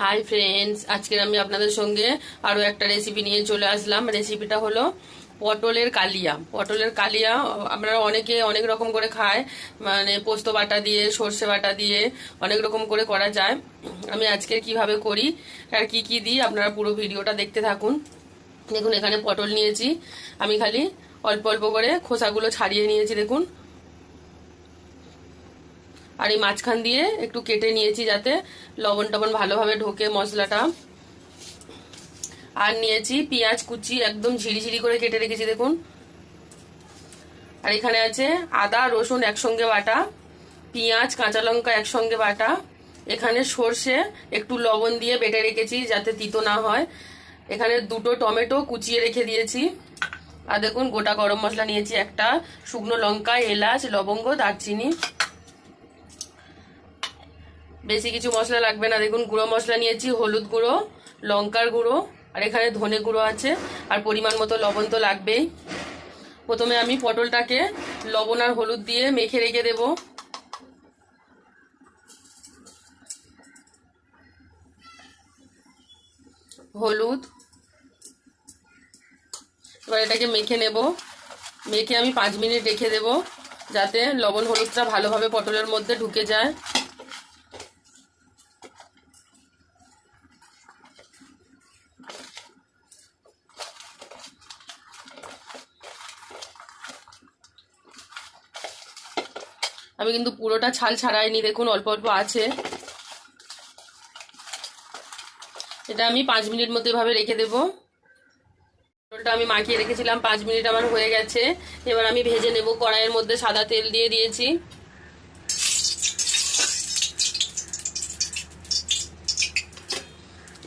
Hi friends আজকের আমি আপনাদের সঙ্গে আরও একটা রেসিপি নিয়ে চলে আসলাম। রেসিপিটা হলো পটলের কালিয়া। পটলের কালিয়া, আমরা অনেকে অনেক রকম করে খায় মানে পোস্ত বাটা দিয়ে, সর্ষে বাটা দিয়ে অনেক রকম করে করা যায়। আমি আজকে কীভাবে করি আর কি কি দিই আপনারা পুরো ভিডিওটা দেখতে থাকুন। দেখুন, এখানে পটল নিয়েছি। আমি খালি অল্প অল্প করে খোসাগুলো ছাড়িয়ে নিয়েছি, দেখুন। আর এই মাঝখান দিয়ে একটু কেটে নিয়েছি যাতে লবণ টবণ ভালোভাবে ঢোকে মশলাটা। আর নিয়েছি পেঁয়াজ কুচি একদম ঝিরিঝিরি করে কেটে রেখেছি, দেখুন। আর এখানে আছে আদা, রসুন একসঙ্গে বাটা, পেঁয়াজ, কাঁচা লঙ্কা একসঙ্গে বাটা। এখানে সর্ষে একটু লবণ দিয়ে বেটে রেখেছি যাতে তিতো না হয়। এখানে দুটো টমেটো কুচিয়ে রেখে দিয়েছি। আর দেখুন গোটা গরম মশলা নিয়েছি, একটা শুকনো লঙ্কা, এলাচ, লবঙ্গ, দারচিনি। বেশি কিছু মশলা লাগবে না। দেখুন, গুঁড়ো মশলা নিয়েছি, হলুদ গুঁড়ো, লঙ্কার গুঁড়ো, আর এখানে ধনে গুঁড়ো আছে, আর পরিমাণ মতো লবণ তো লাগবেই। প্রথমে আমি পটলটাকে লবণ আর হলুদ দিয়ে মেখে রেখে দেব। হলুদ। এবার এটাকে মেখে নেব। মেখে আমি পাঁচ মিনিট রেখে দেব, যাতে লবণ হলুদটা ভালোভাবে পটলের মধ্যে ঢুকে যায়। আমি কিন্তু পুরোটা ছাল ছাড়াইনি, দেখুন, অল্প অল্প আছে। এটা আমি পাঁচ মিনিট মধ্যে এভাবে রেখে দেবো। পটলটা আমি মাখিয়ে রেখেছিলাম, পাঁচ মিনিট আমার হয়ে গেছে। এবার আমি ভেজে নেব কড়াইয়ের মধ্যে, সাদা তেল দিয়ে দিয়েছি।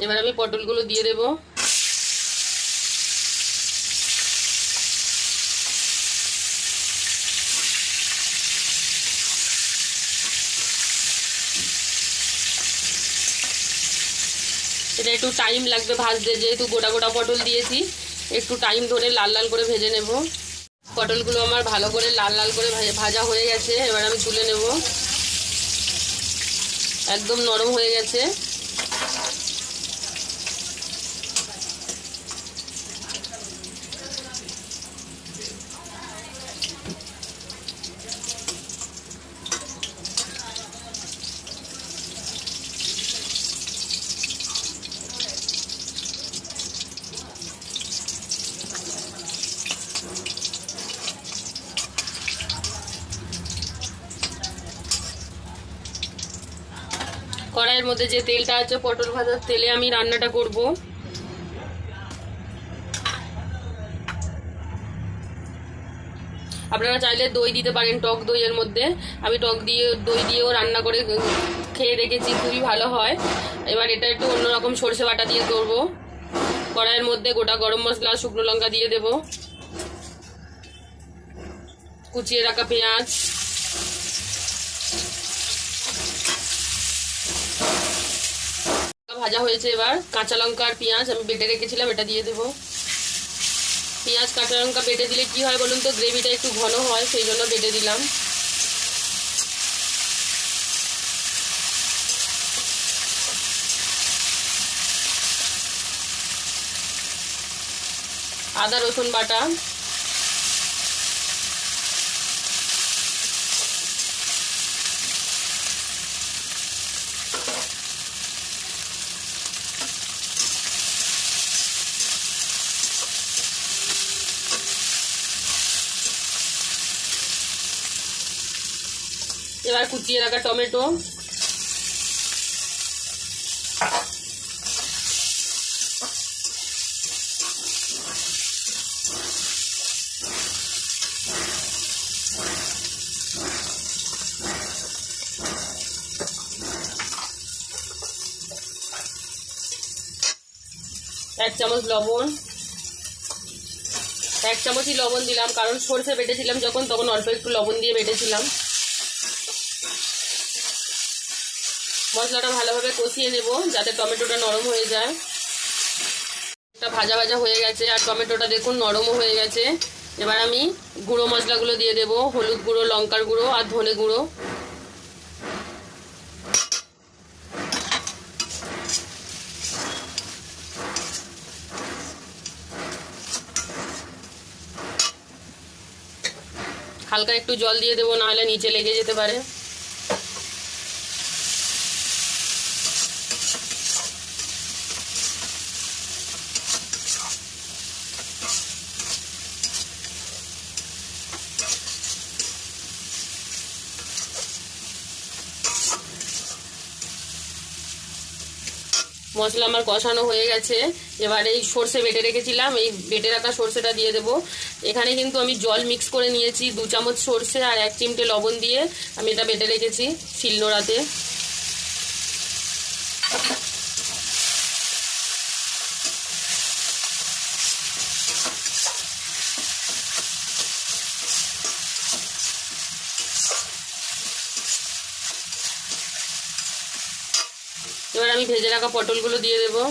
এবার আমি পটলগুলো দিয়ে দেবো। এটা একটু টাইম লাগবে ভাজতে, যেহেতু গোটা গোটা পটল দিয়েছি, একটু টাইম ধরে লাল লাল করে ভেজে নেব। পটলগুলো আমার ভালো করে লাল লাল করে ভাজা হয়ে গেছে, এবার আমি তুলে নেব। একদম নরম হয়ে গেছে কড়াইয়ের মধ্যে যে তেলটা আছে, পটল ভাজার তেলে আমি রান্নাটা করব। আপনারা চাইলে দই দিতে পারেন, টক দইয়ের মধ্যে। আমি টক দিয়ে, দই দিয়েও রান্না করে খেয়ে দেখেছি, খুবই ভালো হয়। এবার এটা একটু অন্যরকম সর্ষে বাটা দিয়ে করব। কড়াইয়ের মধ্যে গোটা গরম মশলা, শুকনো লঙ্কা দিয়ে দেব। কুচিয়ে রাখা পেঁয়াজ। ভাজা হয়েছে এবার। কাঁচা লঙ্কা আর পেঁয়াজ আমি বেটে রেখেছিলাম, এটা দিয়ে দেবো। পেঁয়াজ, কাঁচা লঙ্কা বেটে দিলে কি হয় বলুন তো? গ্রেভিটা একটু ঘন হয়, সেই জন্য বেটে দিলাম। আদা, রসুন বাটা। এবার কুচিয়ে রাখা টমেটো। এক চামচ লবণ। এক চামচই লবণ দিলাম, কারণ সর্ষে বেটেছিলাম যখন, তখন অল্প একটু লবণ দিয়ে বেটেছিলাম। মশলাটা ভালোভাবে কষিয়ে নেব, যাতে টমেটোটা নরম হয়ে যায়। একটা ভাজা ভাজা হয়ে গেছে, আর টমেটোটা দেখুন নরমও হয়ে গেছে। এবার আমি গুঁড়ো মশলাগুলো দিয়ে দেব, হলুদ গুঁড়ো, লঙ্কার গুঁড়ো, আর ধনে গুঁড়ো। হালকা একটু জল দিয়ে দেবো, নাহলে নিচে লেগে যেতে পারে। মশলা আমার কষানো হয়ে গেছে। এবার এই সর্ষে বেটে রেখেছিলাম, এই বেটে রাখা সর্ষেটা দিয়ে দেবো। এখানে কিন্তু আমি জল মিক্স করে নিয়েছি, দু চামচ সর্ষে আর এক চিমটে লবণ দিয়ে আমি এটা বেটে রেখেছি শিলনোড়াতে। এবার আমি ভেজে রাখা পটলগুলো দিয়ে দেবো।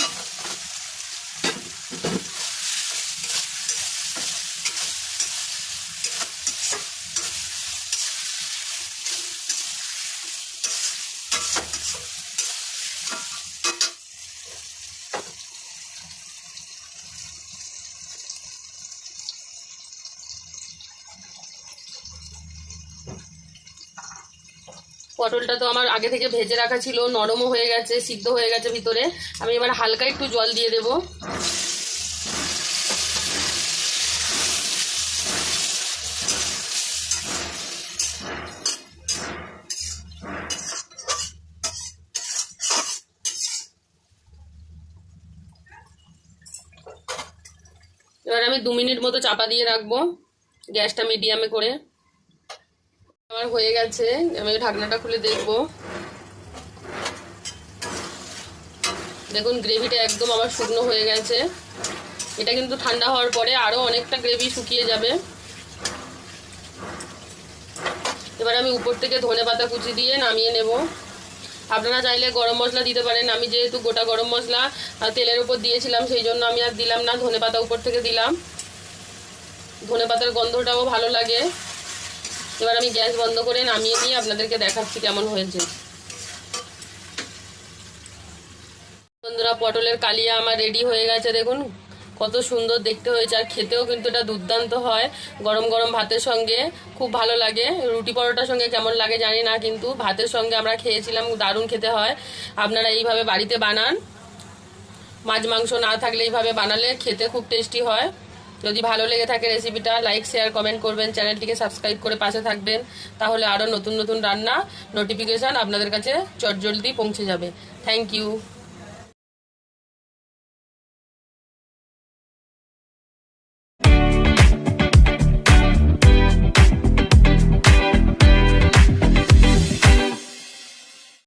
পটলটা তো আমার আগে থেকে ভেজে রাখা ছিল, নরমও হয়ে গেছে, সিদ্ধ হয়ে গেছে ভিতরে। আমি এবার হালকা একটু জল দিয়ে দেবো। এবার আমি দু মিনিট মতো চাপা দিয়ে রাখব গ্যাসটা মিডিয়ামে করে। আমার হয়ে গেছে, আমি ঢাকনাটা খুলে দেখব। দেখুন গ্রেভিটা একদম আমার শুকনো হয়ে গেছে। এটা কিন্তু ঠান্ডা হওয়ার পরে আরও অনেকটা গ্রেভি শুকিয়ে যাবে। এবার আমি উপর থেকে ধনে পাতা কুচি দিয়ে নামিয়ে নেব। আপনারা চাইলে গরম মশলা দিতে পারেন। আমি যেহেতু গোটা গরম মশলা তেলের উপর দিয়েছিলাম, সেই জন্য আমি আর দিলাম না। ধনে পাতা উপর থেকে দিলাম। ধনে পাতার গন্ধটাও ভালো লাগে। এবার আমি গ্যাস বন্ধ করে নামিয়ে নিয়ে আপনাদেরকে দেখাচ্ছি কেমন হয়েছে। বন্ধুরা, পটলের কালিয়া আমার রেডি হয়ে গেছে, দেখুন। কত সুন্দর দেখতে হয়েছে, আর খেতেও কিন্তু এটা দুর্দান্ত হয়। গরম গরম ভাতের সঙ্গে খুব ভালো লাগে। রুটি পরোটার সঙ্গে কেমন লাগে জানি না, কিন্তু ভাতের সঙ্গে আমরা খেয়েছিলাম, দারুণ খেতে হয়। আপনারা এইভাবে বাড়িতে বানান। মাছ মাংস না থাকলে এইভাবে বানালে খেতে খুব টেস্টি হয়। যদি ভালো লেগে থাকে রেসিপিটা লাইক শেয়ার কমেন্ট করবেন চ্যানেলটিকে সাবস্ক্রাইব করে পাশে থাকবেন, তাহলে আরও নতুন নতুন রান্না নোটিফিকেশান আপনাদের কাছে চটজলদি পৌঁছে যাবে। Thank you